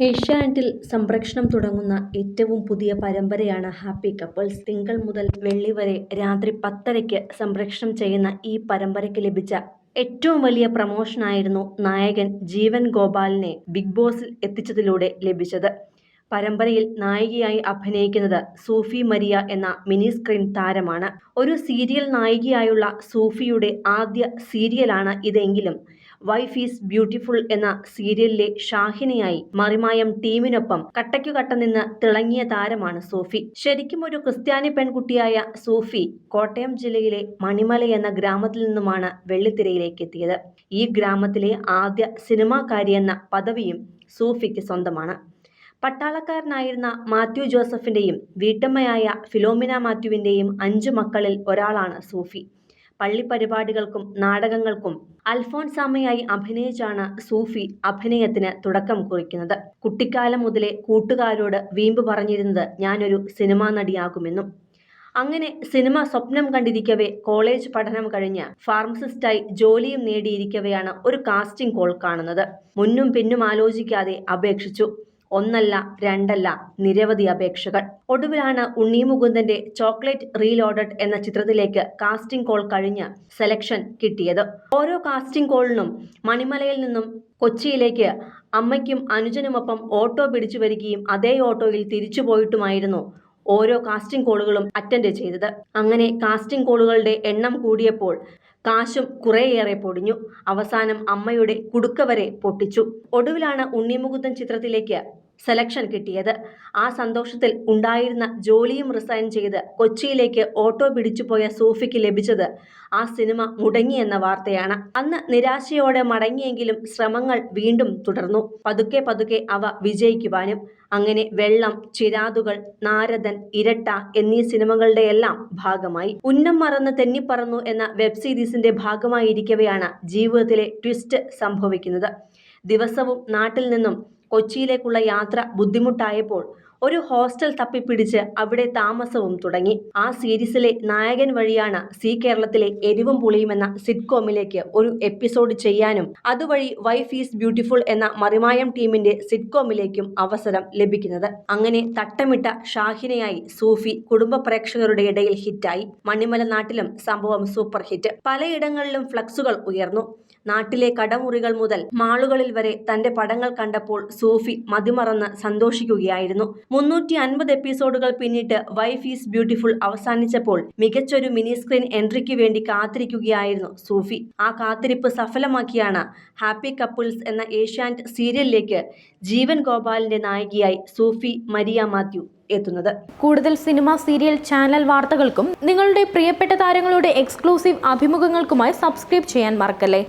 ഏഷ്യാനെറ്റിൽ സംപ്രേക്ഷണം തുടങ്ങുന്ന ഏറ്റവും പുതിയ പരമ്പരയാണ് ഹാപ്പി കപ്പിൾസ്. തിങ്കൾ മുതൽ വെള്ളി വരെ രാത്രി പത്തരയ്ക്ക് സംപ്രേക്ഷണം ചെയ്യുന്ന ഈ പരമ്പരയ്ക്ക് ലഭിച്ച ഏറ്റവും വലിയ പ്രമോഷനായിരുന്നു നായകൻ ജീവൻ ഗോപാലിനെ ബിഗ് ബോസിൽ എത്തിച്ചതിലൂടെ ലഭിച്ചത്. പരമ്പരയിൽ നായികയായി അഭിനയിക്കുന്നത് സൂഫി മരിയ എന്ന മിനി സ്ക്രീൻ താരമാണ്. ഒരു സീരിയൽ നായികയായുള്ള സൂഫിയുടെ ആദ്യ സീരിയലാണ് ഇതെങ്കിലും വൈഫ് ഈസ് ബ്യൂട്ടിഫുൾ എന്ന സീരിയലിലെ ഷാഹിനയായി മറിമായം ടീമിനൊപ്പം കട്ടയ്ക്കു നിന്ന് തിളങ്ങിയ താരമാണ് സോഫി. ശരിക്കും ഒരു ക്രിസ്ത്യാനി പെൺകുട്ടിയായ സോഫി കോട്ടയം ജില്ലയിലെ മണിമല എന്ന ഗ്രാമത്തിൽ നിന്നുമാണ് വെള്ളിത്തിരയിലേക്ക് എത്തിയത്. ഈ ഗ്രാമത്തിലെ ആദ്യ സിനിമാക്കാരി എന്ന പദവിയും സൂഫിക്ക് സ്വന്തമാണ്. പട്ടാളക്കാരനായിരുന്ന മാത്യു ജോസഫിന്റെയും വീട്ടമ്മയായ ഫിലോമിന മാത്യുവിന്റെയും അഞ്ചു മക്കളിൽ ഒരാളാണ് സൂഫി. പള്ളിപ്പരിപാടികൾക്കും നാടകങ്ങൾക്കും അൽഫോൺസാമയായി അഭിനയിച്ചാണ് സൂഫി അഭിനയത്തിന് തുടക്കം കുറിക്കുന്നത്. കുട്ടിക്കാലം മുതലേ കൂട്ടുകാരോട് വീമ്പ് പറഞ്ഞിരുന്നത് ഞാനൊരു സിനിമാ നടിയാകുമെന്നും അങ്ങനെ സിനിമ സ്വപ്നം കണ്ടിരിക്കവേ കോളേജ് പഠനം കഴിഞ്ഞ് ഫാർമസിസ്റ്റായി ജോലിയും നേടിയിരിക്കവെയാണ് ഒരു കാസ്റ്റിംഗ് കോൾ കാണുന്നത്. മുന്നും പിന്നും ആലോചിക്കാതെ അപേക്ഷിച്ചു. ഒന്നല്ല രണ്ടല്ല നിരവധി അപേക്ഷകൾ. ഒടുവിലാണ് ഉണ്ണി മുകുന്ദന്റെ ചോക്ലേറ്റ് റീലോഡഡ് എന്ന ചിത്രത്തിലേക്ക് കാസ്റ്റിംഗ് കോൾ കഴിഞ്ഞ് സെലക്ഷൻ കിട്ടിയത്. ഓരോ കാസ്റ്റിംഗ് കോളിനും മണിമലയിൽ നിന്നും കൊച്ചിയിലേക്ക് അമ്മയ്ക്കും അനുജനുമൊപ്പം ഓട്ടോ പിടിച്ചു വരികയും അതേ ഓട്ടോയിൽ തിരിച്ചു പോയിട്ടുമായിരുന്നു ഓരോ കാസ്റ്റിംഗ് കോളുകളും അറ്റൻഡ് ചെയ്തത്. അങ്ങനെ കാസ്റ്റിംഗ് കോളുകളുടെ എണ്ണം കൂടിയപ്പോൾ കാശും കുറേയേറെ പൊടിഞ്ഞു. അവസാനം അമ്മയുടെ കുടുക്ക വരെ പൊട്ടിച്ചു. ഒടുവിലാണ് ഉണ്ണിമുകുന്ദൻ ചിത്രത്തിലേക്ക് സെലക്ഷൻ കിട്ടിയത്. ആ സന്തോഷത്തിൽ ഉണ്ടായിരുന്ന ജോലിയും റിസൈൻ ചെയ്ത് കൊച്ചിയിലേക്ക് ഓട്ടോ പിടിച്ചുപോയ സൂഫിക്ക് ലഭിച്ചത് ആ സിനിമ മുടങ്ങി എന്ന വാർത്തയാണ്. അന്ന് നിരാശയോടെ മടങ്ങിയെങ്കിലും ശ്രമങ്ങൾ വീണ്ടും തുടർന്നു. പതുക്കെ പതുക്കെ അവ വിജയിക്കുവാനും അങ്ങനെ വെള്ളം ചിരാതുകൾ നാരദൻ ഇരട്ട എന്നീ സിനിമകളുടെയെല്ലാം ഭാഗമായി. ഉന്നം മറന്ന് തെന്നിപ്പറന്നു എന്ന വെബ് സീരീസിന്റെ ഭാഗമായിരിക്കവെയാണ് ജീവിതത്തിലെ ട്വിസ്റ്റ് സംഭവിക്കുന്നത്. ദിവസവും നാട്ടിൽ നിന്നും കൊച്ചിയിലേക്കുള്ള യാത്ര ബുദ്ധിമുട്ടായപ്പോൾ ഒരു ഹോസ്റ്റൽ തപ്പിപ്പിടിച്ച് അവിടെ താമസവും തുടങ്ങി. ആ സീരീസിലെ നായകൻ വഴിയാണ് സി കേരളത്തിലെ എരിവും പുളിയും എന്ന സിറ്റ്കോമിലേക്ക് ഒരു എപ്പിസോഡ് ചെയ്യാനും അതുവഴി വൈഫ് ഈസ് ബ്യൂട്ടിഫുൾ എന്ന മറിമായം ടീമിന്റെ സിറ്റ്കോമിലേക്കും അവസരം ലഭിക്കുന്നത്. അങ്ങനെ തട്ടമിട്ട ഷാഹിനയായി സൂഫി കുടുംബ പ്രേക്ഷകരുടെ ഇടയിൽ ഹിറ്റായി. മണിമല നാട്ടിലും സംഭവം സൂപ്പർ ഹിറ്റ്. പലയിടങ്ങളിലും ഫ്ലക്സുകൾ ഉയർന്നു. നാട്ടിലെ കടമുറികൾ മുതൽ മാളുകളിൽ വരെ തന്റെ പടങ്ങൾ കണ്ടപ്പോൾ സൂഫി മതിമറന്ന് സന്തോഷിക്കുകയായിരുന്നു. മുന്നൂറ്റി അൻപത് എപ്പിസോഡുകൾ പിന്നിട്ട് വൈഫ് ഈസ് ബ്യൂട്ടിഫുൾ അവസാനിച്ചപ്പോൾ മികച്ചൊരു മിനി സ്ക്രീൻ എൻട്രിക്ക് വേണ്ടി കാത്തിരിക്കുകയായിരുന്നു സൂഫി. ആ കാത്തിരിപ്പ് സഫലമാക്കിയാണ് ഹാപ്പി കപ്പിൾസ് എന്ന ഏഷ്യാനെറ്റ് സീരിയലിലേക്ക് ജീവൻ ഗോപാലിന്റെ നായികയായി സൂഫി മരിയ മാത്യു എത്തുന്നത്. കൂടുതൽ സിനിമ സീരിയൽ ചാനൽ വാർത്തകൾക്കും നിങ്ങളുടെ പ്രിയപ്പെട്ട താരങ്ങളുടെ എക്സ്ക്ലൂസീവ് അഭിമുഖങ്ങൾക്കുമായി സബ്സ്ക്രൈബ് ചെയ്യാൻ മറക്കല്ലേ?